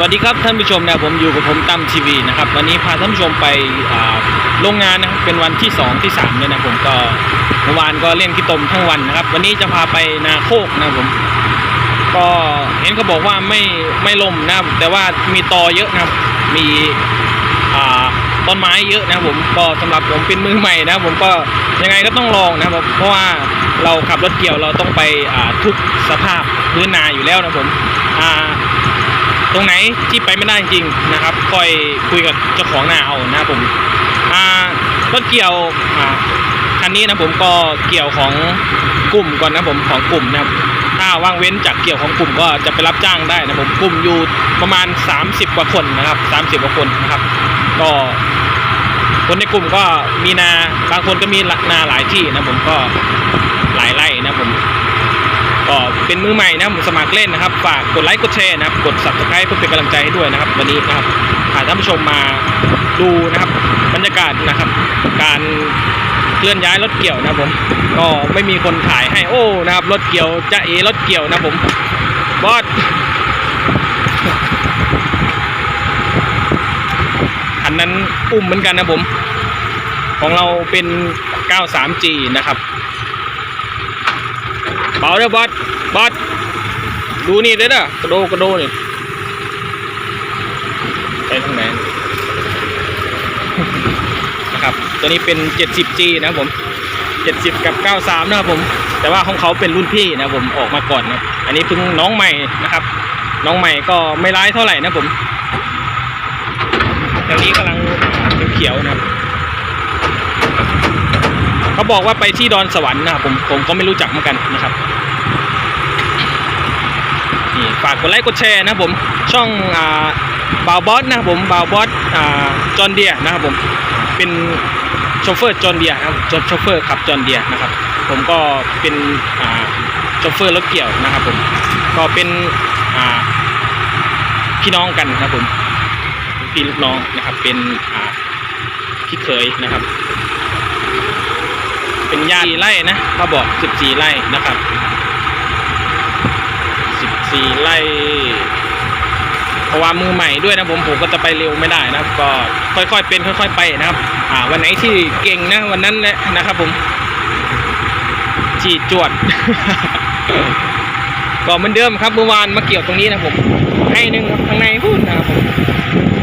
วัสดีครับท่านผู้ชมนะผมอยู่กับผมตั้มทีวีนะครับวันนี้พาท่านผู้ชมไปโรงงานนะครับเป็นวันที่ 2 ที่3เลยนะผมก็เมื่อวานก็เล่นกีตมทั้งวันนะครับ วันนี้จะพาไปนาโคกนะผมก็เห็นเขาบอกว่าไม่ไม่ลมนะครับแต่ว่ามีตอเยอะนะครับมีต้นไม้เยอะนะผมก็สำหรับผมเป็นมือใหม่นะผมก็ยังไงก็ต้องลองนะครับเพราะว่าเราขับรถเกี่ยวเราต้องไปทุกสภาพพื้นนาอยู่แล้วนะผมอ่า ตรงไหนที่ไปไม่ได้จริงๆนะครับค่อยคุยกับเจ้าของนาเอานะครับผมอ่ารถเกี่ยวอ่าคันนี้นะผมก็เกี่ยวของกลุ่มก่อนนะผมของกลุ่มนะครับถ้าว่างเว้นจากเกี่ยวของกลุ่มก็จะไปรับจ้างได้นะผมกลุ่มอยู่ประมาณ 30 กว่าคนนะครับ 30 กว่าคนนะครับ ก็คนในกลุ่มก็มีนาบางคนก็มีนาหลายที่นะผมก็หลายไร่นะผม ก็เป็นมือใหม่นะผมสมัครเล่นนะครับ ฝากกดไลค์กดแชร์นะครับ กด subscribe เพื่อเป็นกำลังใจให้ด้วยนะครับ วันนี้นะครับพาท่านผู้ชมมาดูนะครับบรรยากาศนะครับ การเคลื่อนย้ายรถเกี่ยวนะผมก็ไม่มีคนถ่ายให้โอ้นะครับรถเกี่ยวจะเอรถเกี่ยวนะผมบอสอันนั้นอุ้มเหมือนกันนะผม ของเราเป็น 93G นะครับ เบาเด้อบอสบอสดูนี่เด้อเด้อกระโดกระโดนี่ไปทางไหนนะครับ ตัวนี้เป็น 70G นะครับผม 70 กับ 93 นะครับผม แต่ว่าของเขาเป็นรุ่นพี่นะผมออกมาก่อนนะอันนี้เพิ่งน้องใหม่นะครับ น้องใหม่ก็ไม่ร้ายเท่าไหร่นะผมแถวนี้กำลังเขียวๆนะครับเขาบอกว่าไปที่ดอนสวรรค์นะครับผมผมก็ไม่รู้จักเหมือนกันนะครับ ฝากกดไลค์กดแชร์นะผมช่องอ่าบาวบอสนะครับผมบาวบอสอ่าจอห์นเดียนะครับผมเป็นโชเฟอร์จอห์นเดียนะครับโชเฟอร์ขับจอห์นเดียนะครับ ผมก็เป็นอ่าโชเฟอร์รถเกี่ยวนะครับผมก็เป็นอ่าพี่น้องกันนะครับผมพี่ลูกน้องนะครับ เป็นอ่าพี่เขยนะครับ เป็นญาติไร่นะเขาบอก 14 ไร่นะครับ 14ไร่เพราะว่ามือใหม่ด้วยนะผมผมก็จะไปเร็วไม่ได้นะครับ ก็ค่อยๆเป็นค่อย ๆ ไปนะครับ อ่า วันไหนที่เก่งนะวันนั้นแหละนะครับ ผมจีจวด ก็เหมือนเดิมครับเมื่อวานมาเกี่ยวตรงนี้นะผมให้นึงครับข้างในพูดนะครับผม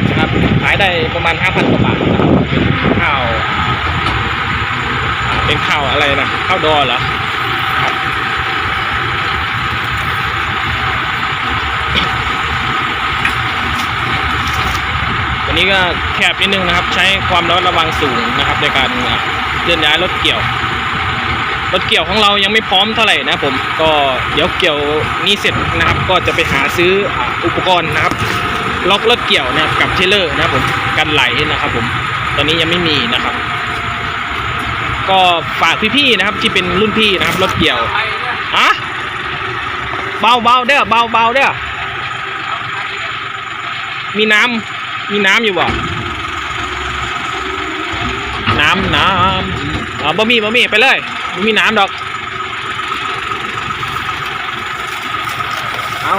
นะครับขายได้ประมาณ5,000กว่าบาทนะครับเป็นข้าวเป็นข้าวอะไรนะข้าวดอเหรอครับวั นี้ก็แคบนิดนึงนะครับ ใช้ความระมัดระวังสูงนะครับ ในการเคลื่อนย้ายรถเกี่ยว รถเกี่ยวของเรายังไม่พร้อมเท่าไหร่นะผมก็เดี๋ยวเกี่ยวนี้เสร็จนะครับ ก็จะไปหาซื้ออุปกรณ์นะครับ ล็อกรถเกี่ยวนะครับกับเทเลอร์นะครับผมกันไหลนะครับ ผมตอนนี้ยังไม่มีนะครับ ก็ฝากพี่ๆนะครับ ที่เป็นรุ่นพี่นะครับรถเกี่ยวอะเบาเบาๆเด้อเบาเบาๆเด้อมีน้ำ มีน้ำอยู่บ่ น้ำน้ำอ๋อบะมี่บะมี่ไปเลยไม่มีน้ำดอก เอา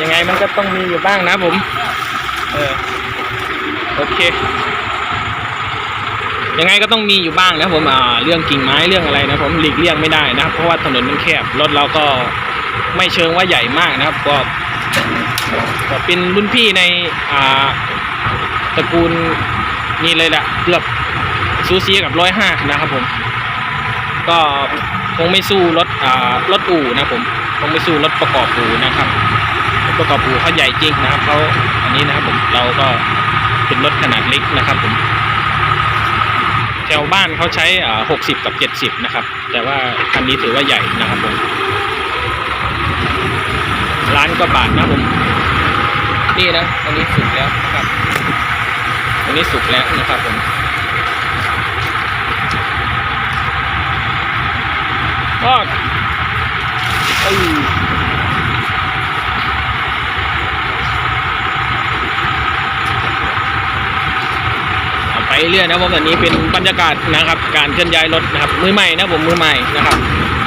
ยังไงมันก็ต้องมีอยู่บ้างนะผม เออ โอเค ยังไงก็ต้องมีอยู่บ้างนะผม อ่า เรื่องกิ่งไม้เรื่องอะไรนะผมหลีกเลี่ยงไม่ได้นะ เพราะว่าถนนมันแคบ รถเราก็ไม่เชิงว่าใหญ่มากนะครับ ก็ ก็เป็นรุ่นพี่ในอ่าตระกูลนี่เลยแหละเกือบซูซีกับร้อยห้านะครับผม ก็คงไม่สู้รถอ่ารถอู่นะผมคงไม่สู้รถประกอบอู่นะครับรถประกอบอู่เขาใหญ่จริงนะครับเขาอันนี้นะครับผมเราก็เป็นรถขนาดเล็กนะครับผมแถวบ้านเขาใช้อ่า60กับ70นะครับ แต่ว่าคันนี้ถือว่าใหญ่นะครับผมล้านกว่าบาทนะผม นี่นะอันนี้สุกแล้วนะครับอันนี้สุกแล้วนะครับผมก็เอ้ยเอไปเรื่อยนะผมอันนี้เป็นบรรยากาศนะครับ การเคลื่อนย้ายรถนะครับ มือใหม่นะผมมือใหม่นะครับ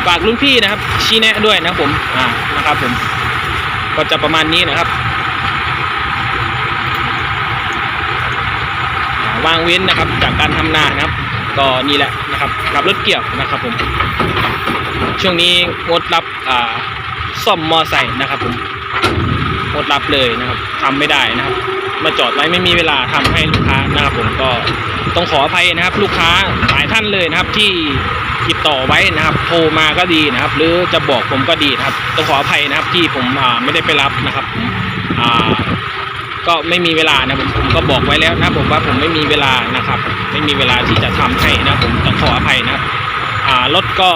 ฝากรุ่นพี่นะครับชี้แนะด้วยนะผมอ่านะครับผมก็จะประมาณนี้นะครับางเว้นนะครับ จากการทำนานะครับ ก็นี่แหละนะครับขับรถเกี่ยวนะครับผมช่วงนี้งดรับอ่าซ่อมมอไซค์นะครับผมงดรับเลยนะครับทำไม่ได้นะครับ มาจอดไว้ไม่มีเวลาทำให้ลูกค้านะครับผมก็ต้องขออภัยนะครับ ลูกค้าหลายท่านเลยนะครับที่ติดต่อไว้นะครับ โทรมาก็ดีนะครับ หรือจะบอกผมก็ดีนะครับ ต้องขออภัยนะครับที่ผมอ่าไม่ได้ไปรับนะครับอ่า ก็ไม่มีเวลานะผมผมก็บอกไว้แล้วนะผมว่าผมไม่มีเวลานะครับ ไม่มีเวลาที่จะทำให้นะผมต้องขออภัยนะครับอ่ารถก็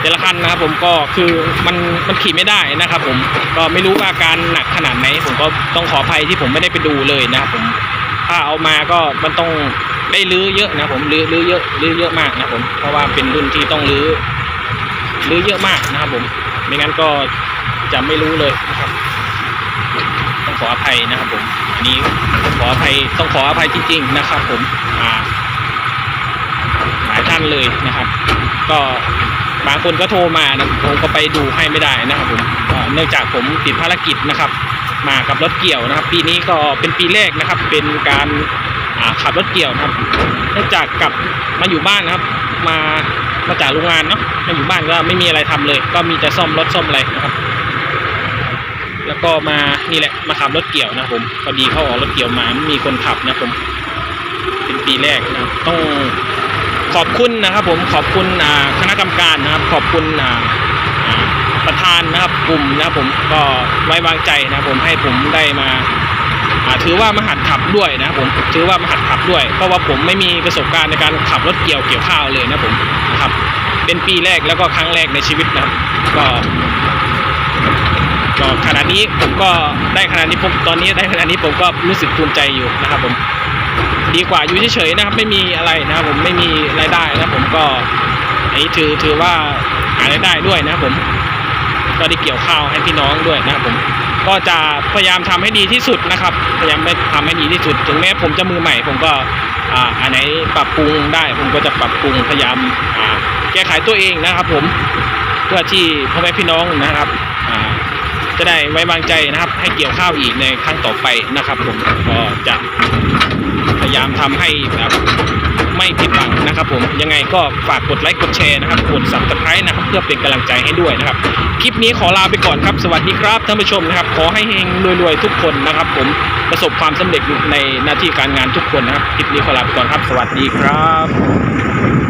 แต่ละคันนะครับผมก็คือมันมันขี่ไม่ได้นะครับ ผมก็ไม่รู้ว่าอาการหนักขนาดไหนผมก็ต้องขออภัยที่ผมไม่ได้ไปดูเลยนะครับผมถ้าเอามาก็มันต้องได้ลื้อเยอะนะผมลื้อลื้อเยอะลื้อเยอะมากนะผมเพราะว่าเป็นรุ่นที่ต้องลื้อลื้อเยอะมากนะครับผมไม่งั้นก็จะไม่รู้เลยนะครับ องขออภัยนะครับผม อันนี้ขออภัยต้องขออภัยจริงๆนะครับ ผมอ่าหลายท่านเลยนะครับ ก็บางคนก็โทรมานะผมก็ไปดูให้ไม่ได้นะครับผมเนื่องจากผมติดภารกิจนะครับ มากับรถเกี่ยวนะครับ ปีนี้ก็เป็นปีแรกนะครับ เป็นการขับรถเกี่ยวนะครับเนื่องจากกลับมาอยู่บ้านนะครับ มามาจากโรงงานเนาะมาอยู่บ้านก็ไม่มีอะไรทำเลย ก็มีแต่ซ่อมรถซ่อมอะไรนะครับ แล้วก็มานี่แหละมาขับรถเกี่ยวนะผมพอดีเขาออกรถเกี่ยวมาไม่มีคนขับนะผมเป็นปีแรกนะต้องขอบคุณนะครับผมขอบคุณคณะกรรมการนะครับ ขอบคุณประธานนะครับกลุ่มนะครับผมก็ไว้วางใจนะผมให้ผมได้มาถือว่ามาหัดขับด้วยนะครับผมถือว่ามาหัดขับด้วย เพราะว่าผมไม่มีประสบการณ์ในการขับรถเกี่ยวเกี่ยวข้าวเลยนะผมนะครับเป็นปีแรกแล้วก็ครั้งแรกในชีวิตนะครับ ก็ ก็ขณะนี้ผมก็ได้ขนาดนี้ผมตอนนี้ได้ขนาดนี้ผมก็รู้สึกภูมิใจอยู่นะครับผมดีกว่าอยู่เฉยๆนะครับ ไม่มีอะไรนะครับผมไม่มีรายได้นะผมก็อันนี้ถือถือว่าหารายได้ด้วยนะครับผมก็ได้เกี่ยวข้าวให้พี่น้องด้วยนะครับผมก็จะพยายามทำให้ดีที่สุดนะครับ พยายามไม่ทำให้ดีที่สุด ถึงแม้ผมจะมือใหม่ ผมก็อ่าอันไหนปรับปรุงได้ ผมก็จะปรับปรุงพยายามอ่าแก้ไขตัวเองนะครับ ผมเพื่อที่พ่อแม่พี่น้องนะครับ จะได้ไว้วางใจนะครับ ให้เกี่ยวข้าวอีกในครั้งต่อไปนะครับผมก็จะพยายามทำให้แบบไม่ผิดหวังนะครับ ผมยังไงก็ฝากกดไลค์กดแชร์นะครับกด subscribe นะครับ เพื่อเป็นกำลังใจให้ด้วยนะครับ คลิปนี้ขอลาไปก่อนครับ สวัสดีครับท่านผู้ชมนะครับ ขอให้เฮงรวยๆทุกคนนะครับ ผมประสบความสำเร็จในหน้าที่การงานทุกคนนะครับคลิปนี้ขอลาไปก่อนครับ สวัสดีครับ